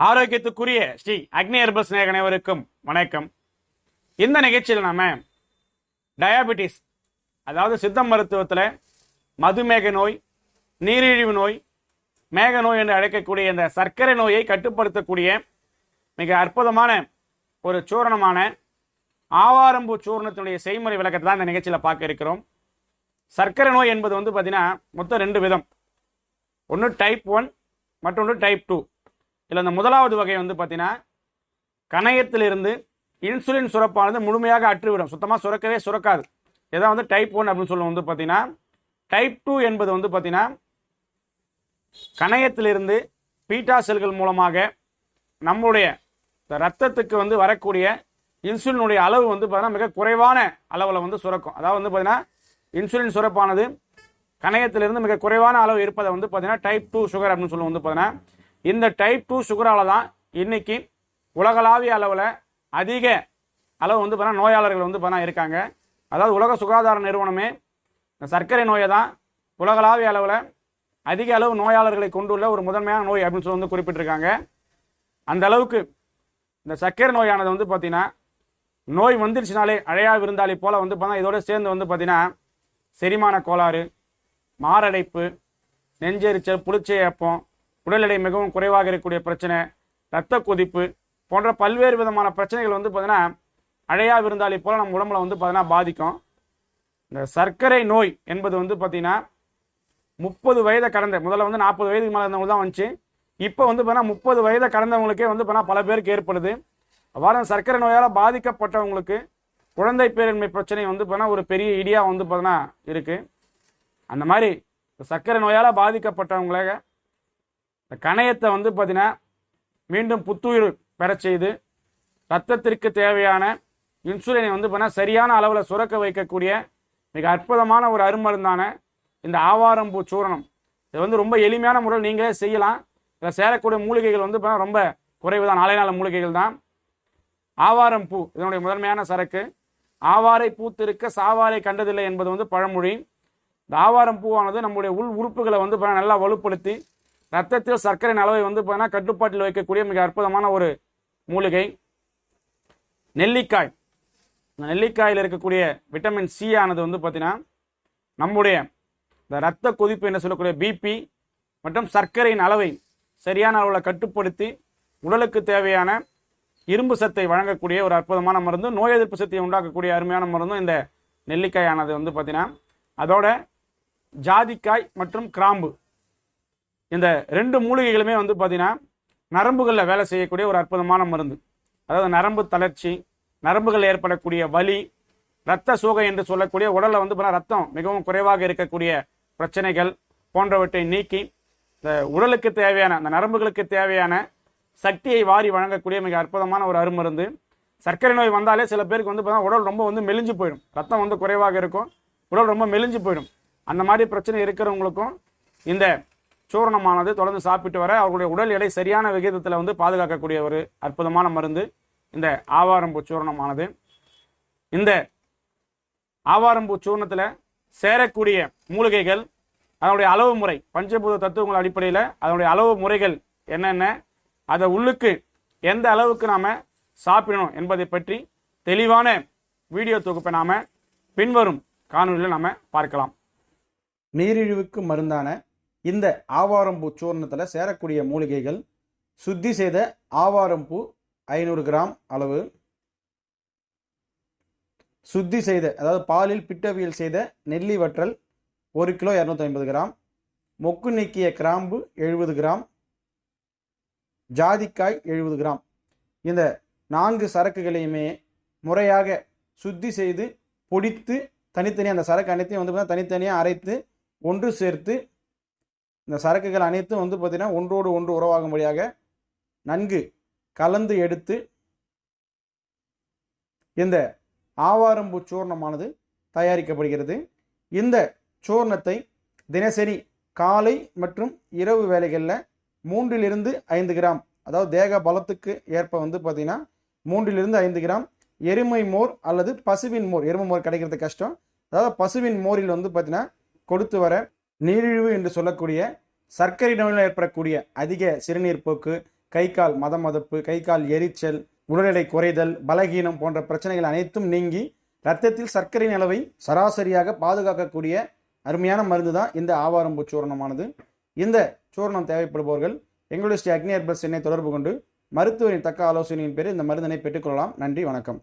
ஆரோக்கியத்துக்குரிய ஸ்ரீ அக்னி herbal ஸ்நேக அனைவருக்கும் வணக்கம். இந்த நிகழ்ச்சியில் நாம டயாபெட்டிஸ் அதாவது சித்த மருத்துவத்தில் மதுமேக நோய் நீரிழிவு நோய் மேக நோய் என்று அழைக்கக்கூடிய இந்த சர்க்கரை நோயை கட்டுப்படுத்தக்கூடிய மிக அற்புதமான ஒரு சூரணமான ஆவாரம்பூ சூரணத்தினுடைய செய்முறை விளக்கத்தை தான் இந்த நிகழ்ச்சியில் பார்க்க இருக்கிறோம். சர்க்கரை நோய் என்பது வந்து பார்த்தீங்கன்னா மொத்தம் ரெண்டு விதம். ஒன்று டைப் ஒன் மற்றொன்று டைப் டூ இதில் இந்த முதலாவது வகை வந்து பார்த்தீங்கன்னா கணையத்திலிருந்து இன்சுலின் சுரப்பானது முழுமையாக அற்றுவிடும். சுத்தமாக சுரக்கவே சுரக்காது. இதான் வந்து டைப் ஒன் அப்படின்னு சொல்லுவோம் வந்து பார்த்தீங்கன்னா டைப் டூ என்பது வந்து பார்த்தீங்கன்னா கணையத்திலிருந்து பீட்டா செல்கள் மூலமாக நம்முடைய ரத்தத்துக்கு வந்து வரக்கூடிய இன்சுலினுடைய அளவு வந்து பார்த்தீங்கன்னா மிக குறைவான அளவில் வந்து சுரக்கும். அதாவது வந்து பார்த்தீங்கன்னா இன்சுலின் சுரப்பானது கணையத்திலிருந்து மிக குறைவான அளவு இருப்பதை வந்து பார்த்தீங்கன்னா டைப் டூ சுகர் அப்படின்னு சொல்லுவோம் வந்து பார்த்தீங்கன்னா இந்த டைப் டூ சுகரால் தான் இன்னைக்கு உலகளாவிய அளவில் அதிக அளவு வந்து பார்த்தீங்கன்னா நோயாளர்கள் வந்து பார்த்தா இருக்காங்க. அதாவது உலக சுகாதார நிறுவனமே இந்த சர்க்கரை நோயை தான் உலகளாவிய அளவில் அதிக அளவு நோயாளர்களை கொண்டுள்ள ஒரு முதன்மையான நோய் அப்படின்னு சொல்லி வந்து குறிப்பிட்டிருக்காங்க. அந்த அளவுக்கு இந்த சர்க்கரை நோயானது வந்து பார்த்தீங்கன்னா நோய் வந்துருச்சுனாலே அழையா விருந்தாளி போல் வந்து பார்த்தா இதோட சேர்ந்து வந்து பார்த்தீங்கன்னா செரிமான கோளாறு மாரடைப்பு நெஞ்செரிச்சல் புளிச்சையப்பம் உடல் எடை மிகவும் குறைவாக இருக்கக்கூடிய பிரச்சனை இரத்த கொதிப்பு போன்ற பல்வேறு விதமான பிரச்சனைகள் வந்து பார்த்தீங்கன்னா அழையா விருந்தாளி போல நம்ம உடம்புல வந்து பார்த்தீங்கன்னா பாதிக்கும். இந்த சர்க்கரை நோய் என்பது வந்து பார்த்தீங்கன்னா முப்பது வயதை கடந்த முதல்ல வந்து நாற்பது வயதுக்கு மேலே இருந்தவங்க தான் வந்துச்சு. இப்போ வந்து பார்த்தீங்கன்னா முப்பது வயதை கடந்தவங்களுக்கே வந்து பார்த்தீங்கன்னா பல பேருக்கு ஏற்படுது. அவ்வாறு சர்க்கரை நோயால் பாதிக்கப்பட்டவங்களுக்கு குழந்தை பேரின்மை பிரச்சனை வந்து பார்த்தீங்கன்னா ஒரு பெரிய இடியா வந்து பார்த்தீங்கன்னா இருக்குது அந்த மாதிரி சர்க்கரை நோயால் பாதிக்கப்பட்டவங்கள இந்த கணையத்தை வந்து பார்த்தீங்கன்னா மீண்டும் புத்துயிர் பெறச் செய்து ரத்தத்திற்கு தேவையான இன்சுலினை வந்து பார்த்தீங்கன்னா சரியான அளவில் சுரக்க வைக்கக்கூடிய மிக அற்புதமான ஒரு அருமருந்தான இந்த ஆவாரம்பூ சூரணம். இது வந்து ரொம்ப எளிமையான முறையில் நீங்களே செய்யலாம். இதில் சேரக்கூடிய மூலிகைகள் வந்து பார்த்தீங்கன்னா ரொம்ப குறைவு தான் நாளை நாள் மூலிகைகள் தான். ஆவாரம் பூ இதனுடைய முதன்மையான சரக்கு. ஆவாரை பூத்திருக்க சாவாரை கண்டதில்லை என்பது வந்து பழமொழி. இந்த ஆவாரம் பூவானது நம்முடைய உள் உறுப்புகளை வந்து பார்த்தீங்கன்னா நல்லா வலுப்படுத்தி ரத்தத்தில் சர்க்கரையின் அளவை வந்து பார்த்தீங்கன்னா கட்டுப்பாட்டில் வைக்கக்கூடிய மிக அற்புதமான ஒரு மூலிகை. நெல்லிக்காய். இந்த நெல்லிக்காயில் இருக்கக்கூடிய விட்டமின் சி ஆனது வந்து பார்த்தீங்கன்னா நம்முடைய இந்த ரத்த கொதிப்பு என்ன சொல்லக்கூடிய பிபி மற்றும் சர்க்கரையின் அளவை சரியான அளவில் கட்டுப்படுத்தி உடலுக்கு தேவையான இரும்பு சத்தை வழங்கக்கூடிய ஒரு அற்புதமான மருந்து நோய் எதிர்ப்பு சக்தியை உண்டாக்கக்கூடிய அருமையான மருந்தும் இந்த நெல்லிக்காயானது வந்து பார்த்தீங்கன்னா அதோட ஜாதிக்காய் மற்றும் கிராம்பு. இந்த ரெண்டு மூலிகைகளுமே வந்து பார்த்தீங்கன்னா நரம்புகளில் வேலை செய்யக்கூடிய ஒரு அற்புதமான மருந்து. அதாவது நரம்பு தளர்ச்சி நரம்புகள் ஏற்படக்கூடிய வலி இரத்த சோகை என்று சொல்லக்கூடிய உடலில் வந்து ரத்தம் மிகவும் குறைவாக இருக்கக்கூடிய பிரச்சனைகள் போன்றவற்றை நீக்கி இந்த உடலுக்கு தேவையான அந்த நரம்புகளுக்கு தேவையான சக்தியை வாரி வழங்கக்கூடிய மிக அற்புதமான ஒரு அருமருந்து. சர்க்கரை நோய் வந்தாலே சில பேருக்கு வந்து பார்த்தீங்கன்னா உடல் ரொம்ப வந்து மெலிஞ்சு போயிடும். ரத்தம் வந்து குறைவாக இருக்கும் உடல் ரொம்ப மெலிஞ்சு போயிடும். அந்த மாதிரி பிரச்சனை இருக்கிறவங்களுக்கும் இந்த சூரணமானது தொடர்ந்து சாப்பிட்டு வர அவர்களுடைய உடல் எடை சரியான விகிதத்தில் வந்து பாதுகாக்கக்கூடிய ஒரு அற்புதமான மருந்து. இந்த ஆவாரம்பூ சூரணமானது. இந்த ஆவாரம்பூ சூர்ணத்தில் சேரக்கூடிய மூலிகைகள் அதனுடைய அளவு முறை பஞ்சபூத தத்துவங்கள் அடிப்படையில் அதனுடைய அளவு முறைகள் என்னென்ன அதை உள்ளுக்கு எந்த அளவுக்கு நாம் சாப்பிடணும் என்பதை பற்றி தெளிவான வீடியோ தொகுப்பை நாம் பின்வரும் காணொலியில் நாம் பார்க்கலாம். நீரிழிவுக்கு மருந்தான இந்த ஆவாரம்பூ சூர்ணத்தில் சேரக்கூடிய மூலிகைகள் சுத்தி செய்த ஆவாரம்பூ ஐநூறு கிராம் அளவு. சுத்தி செய்த அதாவது பாலில் பிட்டவியல் செய்த நெல்லி வற்றல் ஒரு கிலோ இரநூத்தி ஐம்பது கிராம். மொக்கு நீக்கிய கிராம்பு எழுபது கிராம். ஜாதிக்காய் எழுபது கிராம். இந்த நான்கு சரக்குகளையுமே முறையாக சுத்தி செய்து பொடித்து தனித்தனியாக அந்த சரக்கு அனைத்தையும் வந்து பார்த்தீங்கன்னா தனித்தனியாக அரைத்து ஒன்று சேர்த்து இந்த சரக்குகள் அனைத்தும் வந்து பார்த்திங்கன்னா ஒன்றோடு ஒன்று உறவாகும்படியாக நன்கு கலந்து எடுத்து இந்த ஆவாரம்பூ சூர்ணமானது தயாரிக்கப்படுகிறது. இந்த சூர்ணத்தை தினசரி காலை மற்றும் இரவு வேளைகளில் மூன்றிலிருந்து ஐந்து கிராம் அதாவது தேக பலத்துக்கு ஏற்ப வந்து பார்த்திங்கன்னா மூன்றிலிருந்து ஐந்து கிராம் எருமை மோர் அல்லது பசுவின் மோர் எருமை மோர் கிடைக்கிறது கஷ்டம். அதாவது பசுவின் மோரில் வந்து பார்த்திங்கன்னா கொடுத்து வர நீரிழிவு என்று சொல்லக்கூடிய சர்க்கரை நோயில் ஏற்படக்கூடிய அதிக சிறுநீர் போக்கு கை கால் மத மதப்பு கை கால் எரிச்சல் உடல் எடை குறைதல் பலகீனம் போன்ற பிரச்சனைகள் அனைத்தும் நீங்கி ரத்தத்தில் சர்க்கரையின் அளவை சராசரியாக பாதுகாக்கக்கூடிய அருமையான மருந்து தான் இந்த ஆவாரம்பூ சூரணமானது இந்த சூரணம் தேவைப்படுபவர்கள் எங்களுடைய ஸ்ரீ அக்னி அர்பஸ் என்னை தொடர்பு கொண்டு மருத்துவரின் தக்க ஆலோசனையின் பேரில் இந்த மருந்தினை பெற்றுக்கொள்ளலாம் நன்றி வணக்கம்.